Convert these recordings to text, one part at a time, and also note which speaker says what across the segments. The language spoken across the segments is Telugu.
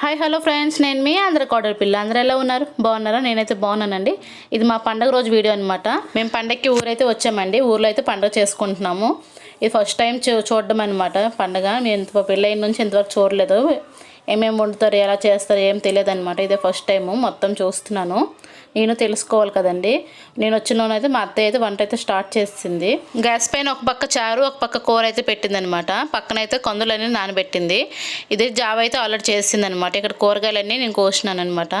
Speaker 1: హాయ్ హలో ఫ్రెండ్స్ నేను మీ ఆంధ్ర కోడల పిల్ల. అందరూ ఎలా ఉన్నారు? బాగున్నారా? నేనైతే బాగున్నానండి. ఇది మా పండగ రోజు వీడియో అనమాట మేము పండగకి ఊరైతే వచ్చామండి. ఊర్లో అయితే పండగ చేసుకుంటున్నాము. ఇది ఫస్ట్ టైం చూ చూడడం అనమాట పండగ. మేము ఇంత పెళ్ళైన నుంచి ఇంతవరకు చూడలేదు. ఏమేమి వండుతారు? ఎలా చేస్తారు? ఏం తెలియదు అనమాట ఇదే ఫస్ట్ టైము మొత్తం చూస్తున్నాను. నేను తెలుసుకోవాలి కదండి. నేను వచ్చిన అయితే మా అత్తయ్య అయితే వంట అయితే స్టార్ట్ చేసింది. గ్యాస్ పైన ఒక పక్క చారు ఒక పక్క కూర అయితే పెట్టింది అనమాట పక్కన అయితే కందులన్నీ నానబెట్టింది. ఇది జావ అయితే ఆల్రెడీ చేసింది అనమాట ఇక్కడ కూరగాయలన్నీ నేను కోసినాను అనమాట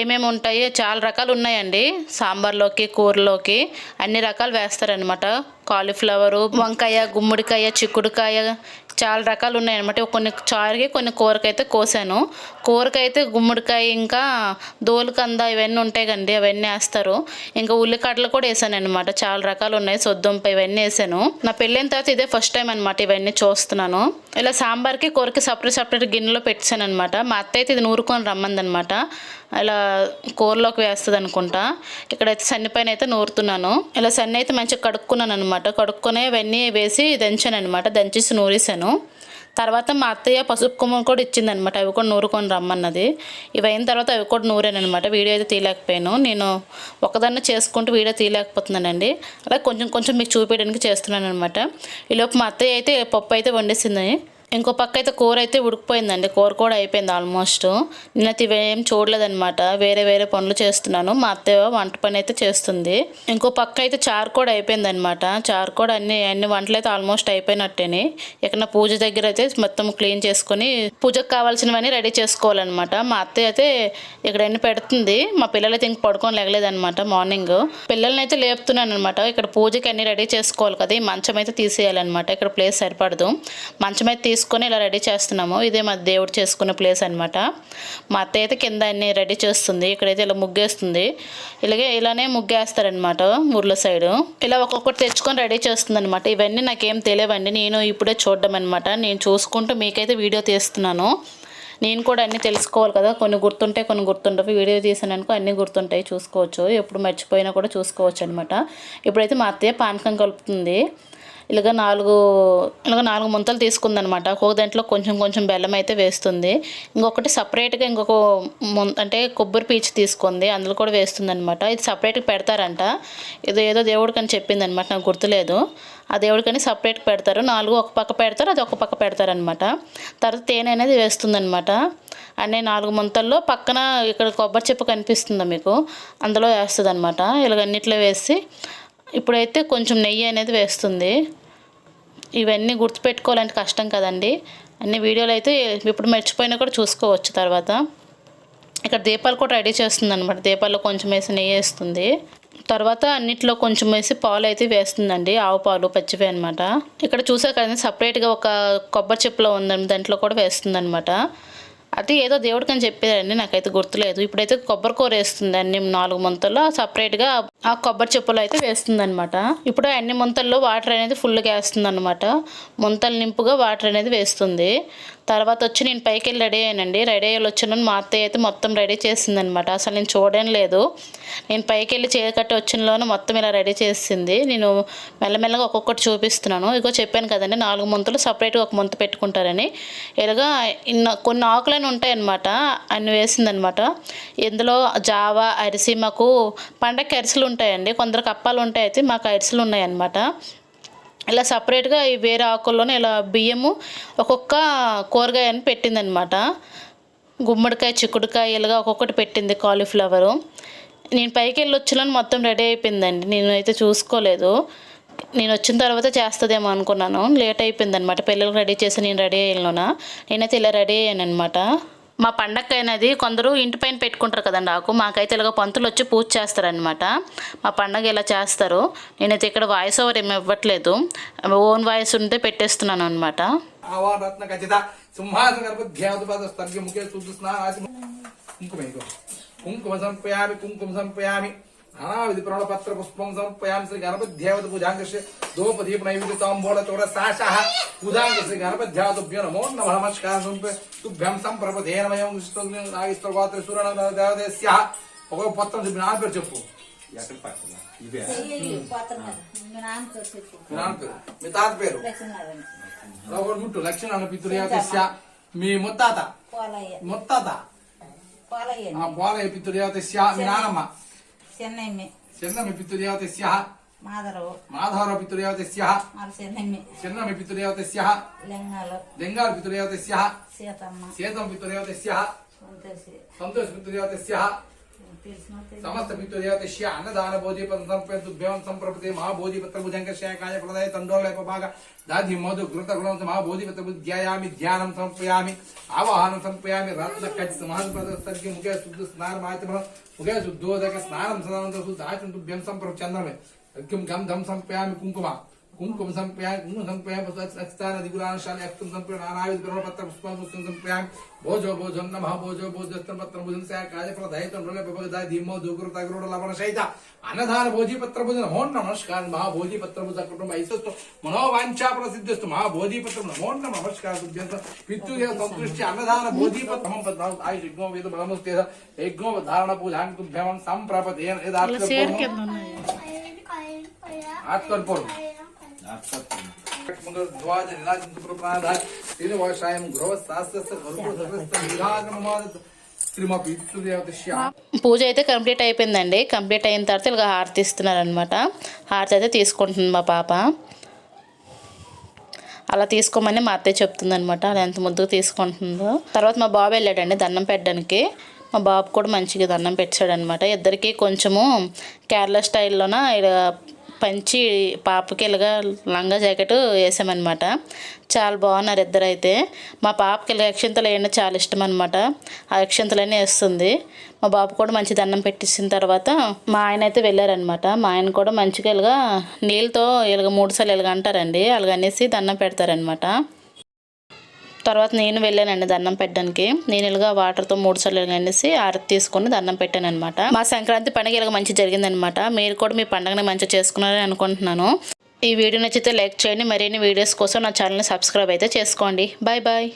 Speaker 1: ఏమేమి ఉంటాయో చాలా రకాలు ఉన్నాయండి. సాంబార్లోకి కూరలోకి అన్ని రకాలు వేస్తారనమాట. కాలీఫ్లవరు వంకాయ గుమ్మడికాయ చిక్కుడుకాయ చాలా రకాలు ఉన్నాయన్నమాట. కొన్ని చారుకి కొన్ని కూరకైతే కోసాను. కూరకైతే గుమ్మడికాయ ఇంకా దోలుకంద ఇవన్నీ ఉంటాయి కండి అవన్నీ వేస్తారు. ఇంకా ఉల్లికడ్డలు కూడా వేసాను అనమాట చాలా రకాలు ఉన్నాయి సొద్దుంప ఇవన్నీ వేసాను. నా పెళ్ళైన తర్వాత ఇదే ఫస్ట్ టైం అనమాట ఇవన్నీ చూస్తున్నాను. ఇలా సాంబార్కి కూరకి సపరేట్ సపరేట్ గిన్నెలో పెట్టాను అనమాట మా అత్త అయితే ఇది నూరుకొని రమ్మందనమాట ఇలా కూరలోకి వేస్తుంది అనుకుంటా ఇక్కడైతే సన్ని పైన అయితే నూరుతున్నాను. ఇలా సన్ని అయితే మంచిగా కడుక్కున్నాను అనమాట కడుక్కొని అవన్నీ వేసి దంచాను అనమాట దంచేసి నూరేసాను తర్వాత మా అత్తయ్య పసుపు కుమ్మం కూడా ఇచ్చిందనమాట అవి కూడా నూరుకొని రమ్మన్నది. ఇవి అయిన తర్వాత అవి కూడా నూరాను అనమాట వీడియో అయితే తీయలేకపోయాను. నేను ఒకదాన్ని చేసుకుంటూ వీడియో తీయలేకపోతున్నానండి. అలా కొంచెం కొంచెం మీకు చూపించడానికి చేస్తున్నాను అనమాట ఈలోపు మా అత్తయ్య అయితే పప్పు అయితే వండేసింది. ఇంకో పక్క అయితే కూర అయితే ఉడికిపోయిందండి. కూర కూడా అయిపోయింది ఆల్మోస్ట్. నేనైతే ఇవేం చూడలేదనమాట వేరే వేరే పనులు చేస్తున్నాను. మా అత్తయ్య వంట పని అయితే చేస్తుంది. ఇంకో పక్క అయితే చారు కూడా అయిపోయిందనమాట చారు కూడా అన్ని అన్ని వంటలు అయితే ఆల్మోస్ట్ అయిపోయినట్టేని. ఇక్కడ పూజ దగ్గర అయితే మొత్తం క్లీన్ చేసుకొని పూజకు కావాల్సినవన్నీ రెడీ చేసుకోవాలన్నమాట. మా అత్తయ్య అయితే ఇక్కడ అన్ని పెడుతుంది. మా పిల్లలు అయితే ఇంక పడుకొని లేగలేదనమాట మార్నింగ్. పిల్లల్ని అయితే లేపుతున్నాను అనమాట ఇక్కడ పూజకి అన్ని రెడీ చేసుకోవాలి కదా. ఈ మంచం అయితే తీసేయాలన్నమాట. ఇక్కడ ప్లేస్ సరిపడదు. మంచం అయితే తీసుకొని ఇలా రెడీ చేస్తున్నాము. ఇదే మా దేవుడు చేసుకునే ప్లేస్ అనమాట మా అత్త అయితే కింద అన్ని రెడీ చేస్తుంది. ఇక్కడైతే ఇలా ముగ్గేస్తుంది. ఇలాగే ఇలానే ముగ్గేస్తారనమాట ఊర్ల సైడు. ఇలా ఒక్కొక్కటి తెచ్చుకొని రెడీ చేస్తుంది అనమాట ఇవన్నీ నాకేం తెలియవండి. నేను ఇప్పుడే చూడడం అనమాట నేను చూసుకుంటూ మీకైతే వీడియో తీస్తున్నాను. నేను కూడా అన్నీ తెలుసుకోవాలి కదా. కొన్ని గుర్తుంటాయి కొన్ని గుర్తుంటాయి వీడియో తీసాననుకో అన్నీ గుర్తుంటాయి. చూసుకోవచ్చు. ఎప్పుడు మర్చిపోయినా కూడా చూసుకోవచ్చు అనమాట ఇప్పుడైతే మా అత్తయ్య పానకం కలుపుతుంది. ఇలాగ నాలుగు ఇలాగ నాలుగు ముంతలు తీసుకుందనమాట. ఒక్కొక్క దాంట్లో కొంచెం కొంచెం బెల్లం అయితే వేస్తుంది. ఇంకొకటి సపరేట్గా ఇంకొక ముం అంటే కొబ్బరి పీచు తీసుకుంది. అందులో కూడా వేస్తుంది అనమాట ఇది సపరేట్గా పెడతారంట. ఇది ఏదో దేవుడికి అని చెప్పింది అనమాట నాకు గుర్తులేదు. ఆ దేవుడికని సపరేట్ పెడతారు. నాలుగు ఒక పక్క పెడతారు అది ఒక పక్క పెడతారనమాట. తర్వాత తేనె అనేది వేస్తుందనమాట. అనే నాలుగు ముంతల్లో పక్కన ఇక్కడ కొబ్బరి చెప్పు కనిపిస్తుందా మీకు? అందులో వేస్తుంది అనమాట ఇలాగన్నిట్లో వేసి ఇప్పుడైతే కొంచెం నెయ్యి అనేది వేస్తుంది. ఇవన్నీ గుర్తుపెట్టుకోవాలంటే కష్టం కదండి. అన్ని వీడియోలు అయితే ఇప్పుడు మర్చిపోయినా కూడా చూసుకోవచ్చు తర్వాత. ఇక్కడ దీపాలు కూడా రెడీ చేస్తుంది అనమాట దీపాల్లో కొంచెం వేసి నెయ్యి వేస్తుంది. తర్వాత అన్నిట్లో కొంచెం వేసి పాలు అయితే వేస్తుందండి. ఆవు పాలు పచ్చివే అనమాట ఇక్కడ చూసా కదండి సపరేట్గా ఒక కొబ్బరి చెప్పులో ఉందండి దాంట్లో కూడా వేస్తుంది అనమాట అది ఏదో దేవుడికి అని చెప్పేదండి నాకైతే గుర్తులేదు. ఇప్పుడైతే కొబ్బరి కూర వేస్తుంది అన్ని నాలుగు ముంతల్లో సపరేట్గా ఆ కొబ్బరి చెప్పులు అయితే వేస్తుంది అనమాట ఇప్పుడు అన్ని ముంతల్లో వాటర్ అనేది ఫుల్గా వేస్తుంది అనమాట ముంతలు నింపుగా వాటర్ అనేది వేస్తుంది. తర్వాత వచ్చి నేను పైకి వెళ్ళి రెడీ అయ్యానండి. రెడీ అయ్యి వచ్చిన మా అత్తయ్య అయితే మొత్తం రెడీ చేసింది అనమాట అసలు నేను చూడడం లేదు. నేను పైకి వెళ్ళి చీకట్టి వచ్చినలోనే మొత్తం ఇలా రెడీ చేసింది. నేను మెల్లమెల్లగా ఒక్కొక్కటి చూపిస్తున్నాను. ఇగో చెప్పాను కదండి నాలుగు ముంతలు సపరేట్గా ఒక ముంత పెట్టుకుంటారని. ఇలాగా ఇన్న కొన్ని ఆకులని ఉంటాయన్నమాట. అన్ని వేసిందనమాట ఇందులో జావా అరిసి మాకు పండగకి అరిసెలు ఉంటాయండి. కొందరికి అప్పాలు ఉంటాయి అయితే మాకు అరిసెలు ఉన్నాయన్నమాట. ఇలా సపరేట్గా ఈ వేరే ఆకుల్లోనే ఇలా బియ్యము ఒక్కొక్క కూరగాయ అని పెట్టిందనమాట గుమ్మడికాయ చిక్కుడుకాయ ఇలాగా ఒక్కొక్కటి పెట్టింది కాలీఫ్లవరు. నేను పైకి వెళ్ళి వచ్చినాను మొత్తం రెడీ అయిపోయిందండి. నేను అయితే చూసుకోలేదు. నేను వచ్చిన తర్వాత చేస్తుందేమో అనుకున్నాను. లేట్ అయిపోయింది అనమాట పిల్లలకు రెడీ చేసి నేను రెడీ అయ్యాను నేనైతే ఇలా రెడీ అయ్యాను అనమాట మా పండగ అయినది కొందరు ఇంటి పైన పెట్టుకుంటారు కదండి ఆకు. మాకైతే ఇలాగ పంతులు వచ్చి పూజ చేస్తారనమాట మా పండగ ఇలా చేస్తారు. నేనైతే ఇక్కడ వాయిస్ ఓవర్ ఏమి ఇవ్వట్లేదు. ఓన్ వాయిస్ ఉంటే పెట్టేస్తున్నాను అనమాట
Speaker 2: కుంకుమ సంపయామి కుంకుమ సంపయామి. నానావిధి ప్రణపత్ర పుష్పం సంపయామి శ్రీ గణపధ్యావత పూజాంగశ్రీ దోపదీప నైవేద్య తాంబూల చోర సాశః పూజాంగ శ్రీ గణపధ్యావతుభ్యో నమో నమ నమస్కారం తుభ్యం సంప్రపదేనమయం నాగేశ్వర గోత్ర సూరణ దేవదేశ్య ఒక పొత్తం చెప్పి నా పేరు చెప్పు ఎక్కడ పడుతుందా ఇవే మీ నాన్న పేరు మీ తాత పేరు ఒకటి ముట్టు లక్ష్మణ మీ ముత్తాత ముత్తాత
Speaker 3: పోలయ్య
Speaker 2: మీ నానమ్మ
Speaker 3: ಚೆನ್ನೈಮೆ
Speaker 2: ಚೆನ್ನಮ್ಮೆ ಪಿತೃದೇವತೆ
Speaker 3: ಸ್ಯಃ
Speaker 2: ಮಾಧರವು ಮಾಧವರ
Speaker 3: ಪಿತೃದೇವತೆ ಸ್ಯಃ
Speaker 2: ಅವರು ಚೆನ್ನೈಮೆ
Speaker 3: ಚೆನ್ನಮ್ಮೆ
Speaker 2: ಪಿತೃದೇವತೆ ಸ್ಯಃ
Speaker 3: ಲೆಂಗಾಲು
Speaker 2: ಲೆಂಗಾಲ ಪಿತೃದೇವತೆ
Speaker 3: ಸ್ಯಃ
Speaker 2: ಸೇತಮ್ಮ ಸೇತಮ್ಮ
Speaker 3: ಪಿತೃದೇವತೆ
Speaker 2: ಸ್ಯಃ ಸಂತೋಷ ಸಂತೋಷ ಪಿತೃದೇವತೆ ಸ್ಯಃ समस्त पितृदेवत्य अन्नदान भोजपत्रुभ्यं संप्रपति महाभोजी पत्रभुजंग शाय फलदाय तंडोलभाग दाधि मधु घृत महाभोजी पत्र ध्याया ध्यान समर्पया आवाहन समर्पया रत्न कचित महत्व मुखे शुद्ध स्नान मुखे शुद्धोदक स्नान सदन शुद्ध आचंदुभ्यं संप्रचंद्रम गंधम संपयाम कुंकुमा कुंकुम संप्रयाग कुंकुम संप्रयाग अक्षतार अधिगुलान शाल अक्षतम संप्रयाग नानाविध ग्रहण पत्र पुष्पम पुष्पम संप्रयाग भोजो भोजम नमः भोजो भोजस्तम पत्र भोजन से काज प्रदाय तम रले पपगदाय धीमो जोगुरता गुरुड़ लवण शैता अनधार भोजी पत्र भोजन हो नमस्कार। महा भोजी पत्र भोजन कुटुंब ऐसस्तु मनोवांछा महा भोजी पत्र नमो नमस्कार। सुभ्यंत पितु भोजी पत्र यज्ञो धारण पूजां संप्रपदेन यदार्थ ద్వాద శ్రీనివాసాయం గృహ
Speaker 1: పూజ అయితే కంప్లీట్ అయిపోయిందండి. కంప్లీట్ అయిన తర్వాత ఇలా హారతి ఇస్తున్నారనమాట హారతి అయితే తీసుకుంటుంది మా పాప. అలా తీసుకోమని మా అత్తయ్య చెప్తుంది అనమాట అలా ఎంత ముద్దుగా తీసుకుంటుందో. తర్వాత మా బాబు వెళ్ళాడండి దండం పెట్టడానికి. మా బాబు కూడా మంచిగా దండం పెట్టాడనమాట ఇద్దరికి కొంచెము కేరళ స్టైల్లోన ఇలా పంచి పాపకి ఇలాగా లంగా జాకెట్ వేసామన్నమాట. చాలా బాగున్నారు ఇద్దరు అయితే మా పాపకి ఇలా అక్షంతలు వేయడం చాలా ఇష్టం అనమాట ఆ అక్షంతలన్నీ వేస్తుంది. మా బాబు కూడా మంచి దండం పెట్టించిన తర్వాత మా ఆయన అయితే వెళ్ళారనమాట మా ఆయన కూడా మంచిగా ఇలాగా నీళ్ళతో ఇలాగ మూడుసార్లు ఇలాగ అంటారండి. అలాగనేసి దండం పెడతారనమాట తర్వాత నేను వెళ్ళానండి దండం పెట్టడానికి. నేను ఇలాగా వాటర్తో మూడు సార్లు అనేసి ఆరతి తీసుకొని దండం పెట్టాను అనమాట మా సంక్రాంతి పండుగ ఇలాగ మంచి జరిగిందనమాట మీరు కూడా మీ పండుగని మంచిగా చేసుకున్నారని అనుకుంటున్నాను. ఈ వీడియో నచ్చితే లైక్ చేయండి. మరిన్ని వీడియోస్ కోసం నా ఛానల్ని సబ్స్క్రైబ్ అయితే చేసుకోండి. Bye bye